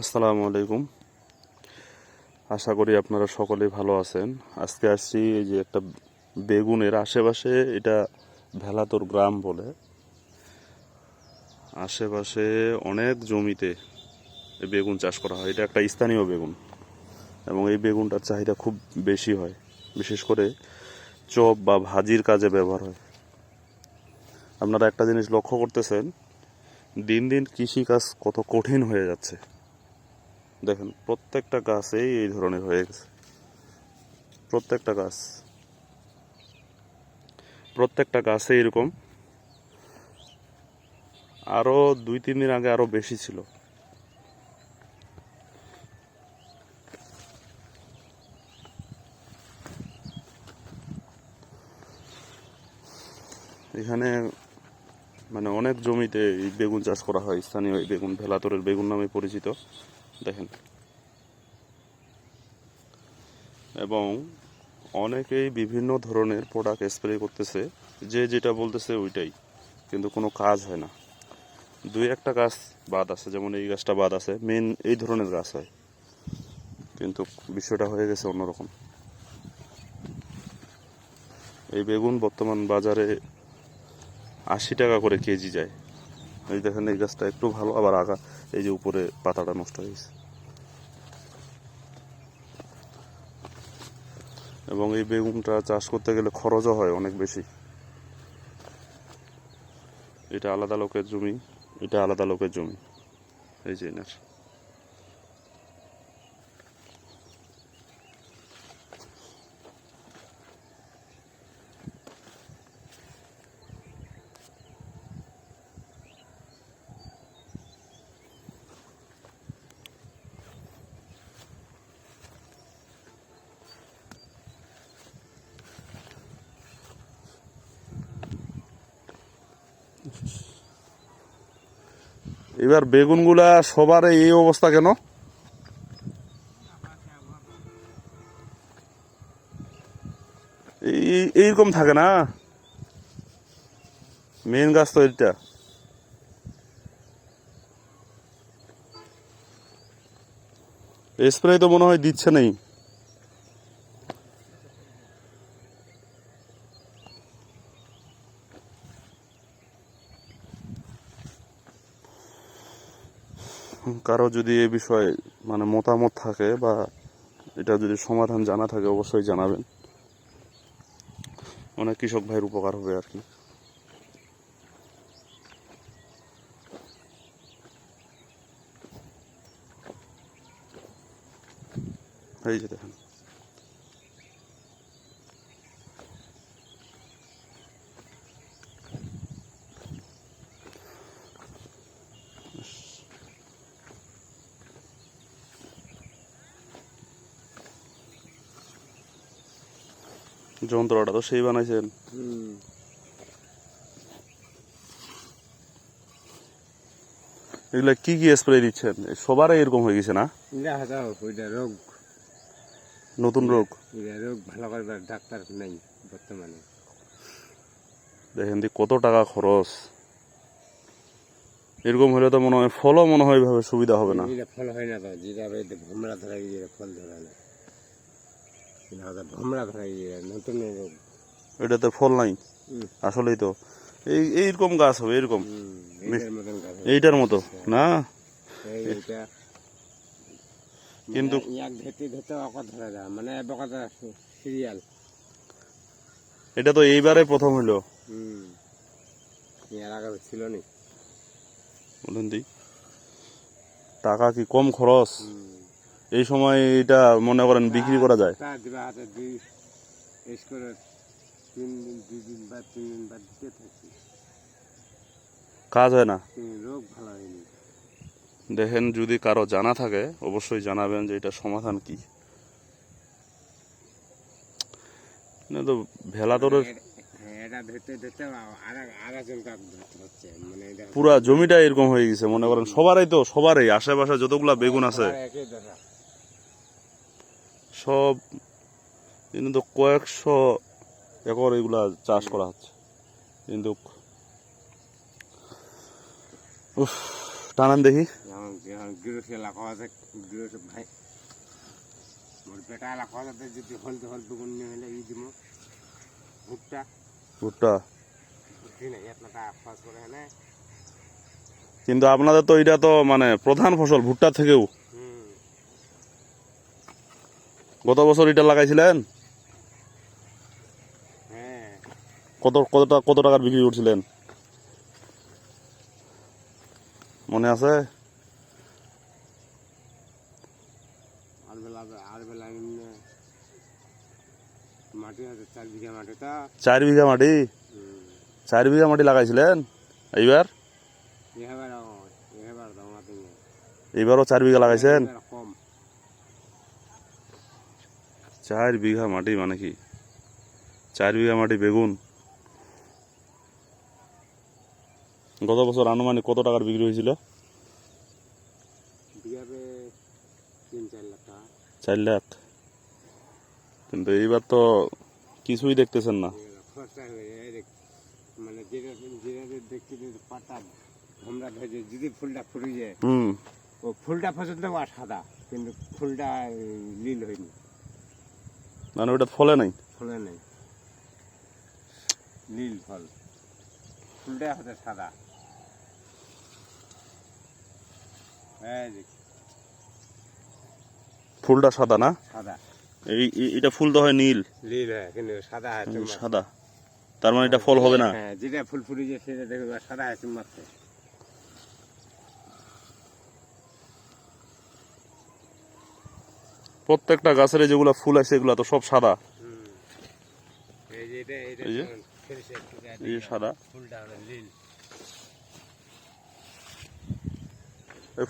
আসসালামু আলাইকুম। আশা করি আপনারা সকলেই ভালো আছেন। আজকে আসছি এই যে একটা বেগুনের আশেপাশে, এটা ভেলাতোর গ্রাম বলে। আশেপাশে অনেক জমিতে বেগুন চাষ করা হয়। এটা একটা স্থানীয় বেগুন এবং এই বেগুনটার চাহিদা খুব বেশি হয়। বিশেষ করে চপ বা ভাজির কাজে ব্যবহার হয়। আপনারা একটা জিনিস লক্ষ্য করতেছেন, দিন দিন কৃষিকাজ কত কঠিন হয়ে যাচ্ছে। দেখেন, প্রত্যেকটা গাছেই এই ধরনের হয়ে গেছে। প্রত্যেকটা গাছ। প্রত্যেকটা গাছে এরকম। আরও দুই, তিন দিন আগে আরও বেশি ছিল। এখানে মানে অনেক জমিতে এই বেগুন চাষ করা হয়। স্থানীয় এই বেগুন, ভেলাতরের বেগুন নামে পরিচিত। দেখেন। এবং অনেকেই বিভিন্ন ধরনের প্রোডাক্ট স্প্রে করতেছে, যে যেটা বলতেছে ওইটাই, কিন্তু কোনো কাজ হয় না। দুই একটা গাছ বাদ আছে, যেমন এই গাছটা বাদ আছে মেন এই ধরনের গাছ হয়। কিন্তু বিষয়টা হয়ে গেছে অন্যরকম। এই বেগুন বর্তমান বাজারে আশি টাকা করে কেজি যায়। এই দেখেন, এই গাছটা একটু ভালো, আবার আগা, এই যে উপরে পাতাটা নষ্ট হয়ে গেছে। এবং এই বেগুনটা চাষ করতে গেলে খরচও হয় অনেক বেশি। এটা আলাদা লোকের জমি, এটা আলাদা লোকের জমি। এই যে এনার। এবার বেগুনগুলা সবার এই অবস্থা কেন? এই- এইরকম থাকে না? মেন গাছ তো এটা স্প্রে তো মনে হয় দিচ্ছে নেই। কারও যদি এ বিষয়ে মানে মতামত থাকে বা এটা যদি সমাধান জানা থাকে, অবশ্যই জানাবেন। অনেক কৃষক ভাইয়ের উপকার হবে আর কি। এই যে দেখেন। যন্ত্রটা তো সেই বানাইছেন। এগুলা কি কি স্প্রে দিচ্ছেন? সবার এরকম হয়ে গেছে না? রোগ। নতুন রোগ? রোগ ভালো করবার ডাক্তার নেই বর্তমানে। দেখেন কত টাকা খরচ। এরকম হলে তো মনে হয় ফলও মনে হয় এভাবে সুবিধা হবে না। ফল হয় না যেটা এটা ধরা ফল ধরা না। ভমরা ধরা নতুন রোগ। এটাতে ফল নাই। আসলেই তো। এই এইরকম গাছ হবে এরকম এইটার মতো না? কিন্তু- মানে মানে এটা তো এইবারে প্রথম আগে ছিল নি। বলেন দি। টাকা কি কম খরচ। এই সময় এটা মনে করেন বিক্রি করা যায়। কাজ হয় না? কিন্তু রোগ ভালো হয়নি। দেখেন যদি কারও জানা থাকে অবশ্যই জানাবেন যে এটা সমাধান কি। না তো ভেলাতরের এ- হ্যাঁ, মানে পুরা জমিটা এরকম হয়ে গেছে মনে করেন সবারই তো সবারই আশেপাশে যতগুলা বেগুন আছে। সব কিন্তু কয়েকশো একর এগুলা চাষ করা হচ্ছে। কিন্তু টানান দেখি। কিন্তু আপনাদের তো এটা তো মানে প্রধান ফসল ভুট্টা থেকেও গত বছর এটা লাগাইছিলেন? কত কত টাকা কত টাকার বিক্রি করছিলেন? মনে আছে? চার বিঘা মাটি? চার বিঘা মাটি লাগাইছিলেন? এইবার? এইবারও চার বিঘা লাগাইছেন কম চার বিঘা মাটি মানে কি? চার বিঘা মাটি বেগুন। গত বছর আনুমানিক কত টাকার বিক্রি হয়েছিল? চার লাখ কিন্তু এইবার তো কিছুই দেখতেছেন না। মানে যেটা যেটা দেখতে দেখতে পাতা আমরা যদি ফুলটা ফুটে যায় ও ফুলটা পর্যন্ত সাদা কিন্তু ফুলটা নীল হয়নি। মানে ওটা ফলে নাই। ফুলে নেই। নীল ফল। ফুলটা হচ্ছে সাদা। ফুলটা সাদা না? সাদা। এই এটা ফুল তো হয় নীল। নীল হয় কিন্তু সাদা সাদা। তার মানে এটা ফল হবে না? হ্যাঁ যেটা ফুল ফুটে যায় সেটা দেখবে সাদা আছে মাত্র প্রত্যেকটা গাছের যেগুলো ফুল আছে এগুলো তো সব সাদা। এই যে যে? সাদা।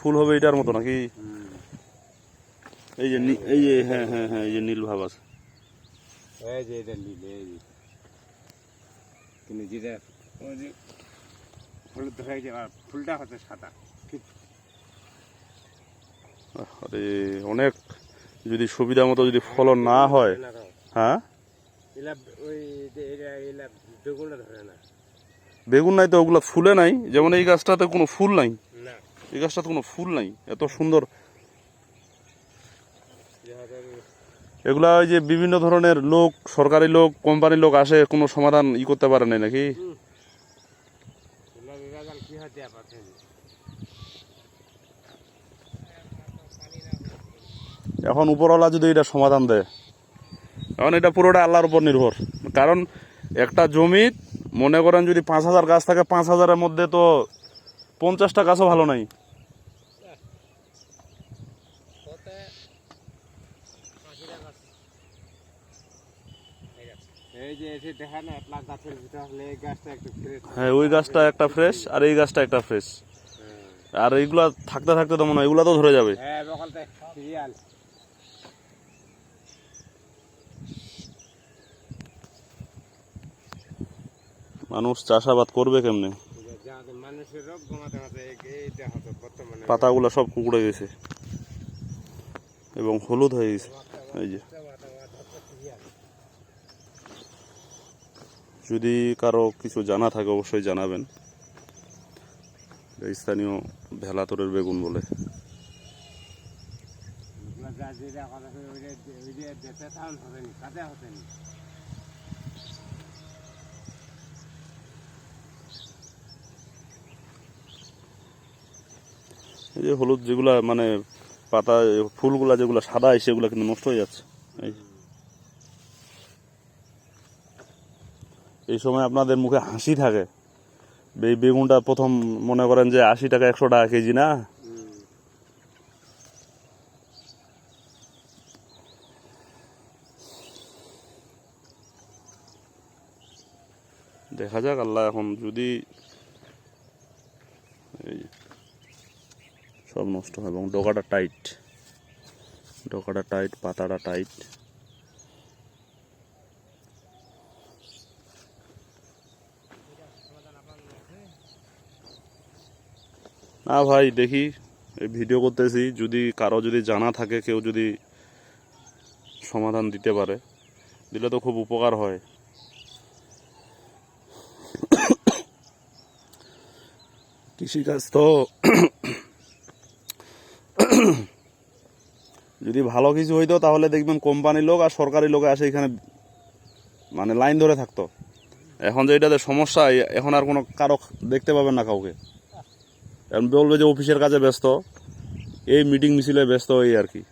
ফুল হবে এটার মতো নাকি? এই যে এই যে হ্যাঁ হ্যাঁ হ্যাঁ এই যে নীল ভাব আছে। এই যে এটা নীল এই যে। কিন্তু যেটা ওই যে হলুদ হয়ে যায় আর ফুলটা হচ্ছে সাদা। ঠিক আরে অনেক যদি সুবিধা মতো যদি ফলন না হয় হ্যাঁ? বেগুন নাই তো ওগুলো ফুলে নাই। যেমন এই গাছটাতে কোনো ফুল নাই। এই গাছটাতে কোনো ফুল নাই। এত সুন্দর। এগুলা ওই যে বিভিন্ন ধরনের লোক সরকারি লোক কোম্পানির লোক আসে কোনো সমাধান ই করতে পারে নাই নাকি এলা রেজাল্ট কি হয় দেয়া পাচ্ছেন এখন উপরওয়ালা যদি এটা সমাধান দেয় এখন এটা পুরোটা আল্লাহর উপর নির্ভর। কারণ একটা জমি মনে করেন যদি পাঁচ হাজার গাছ থাকে পাঁচ হাজারের মধ্যে তো পঞ্চাশটা গাছও ভালো নাই। হ্যাঁ ওই গাছটা একটা ফ্রেশ আর এই গাছটা একটা ফ্রেশ আর এইগুলা থাকতে থাকতে তো মনে হয় এগুলা তো ধরে যাবে। হ্যাঁ মানুষ চাষাবাদ করবে কেমনে? পাতাগুলো সব কুকুড়ে গেছে এবং হলুদ হয়ে গেছে। এই যে। যদি কারও কিছু জানা থাকে, অবশ্যই জানাবেন। স্থানীয় ভেলাতরের বেগুন বলে। এই যে হলুদ যেগুলা মানে পাতা ফুলগুলা যেগুলা সাদা সেগুলো কিন্তু নষ্ট হয়ে যাচ্ছে। এই এই সময় আপনাদের মুখে হাসি থাকে। এই বেগুনটা প্রথম মনে করেন যে আশি টাকা, একশো টাকা কেজি না? দেখা যাক, আল্লাহ এখন যদি এই সব নষ্ট হয় এবং ডগাটা টাইট। ডগাটা টাইট, পাতাটা টাইট। না ভাই, দেখি, এই ভিডিও করতেছি। যদি কারও যদি জানা থাকে, কেউ যদি সমাধান দিতে পারে, দিলে তো খুব উপকার হয়। কৃষিকাজ তো যদি ভালো কিছু হইতো, তাহলে দেখবেন কোম্পানির লোক আর সরকারি লোক আসে এখানে মানে লাইন ধরে থাকতো। এখন যে এটাতে সমস্যা এখন আর কোনো কারও দেখতে পাবেন না কাউকে। এখন বলবে যে অফিসের কাজে ব্যস্ত, এই মিটিং মিছিলে ব্যস্ত, এই আর কি।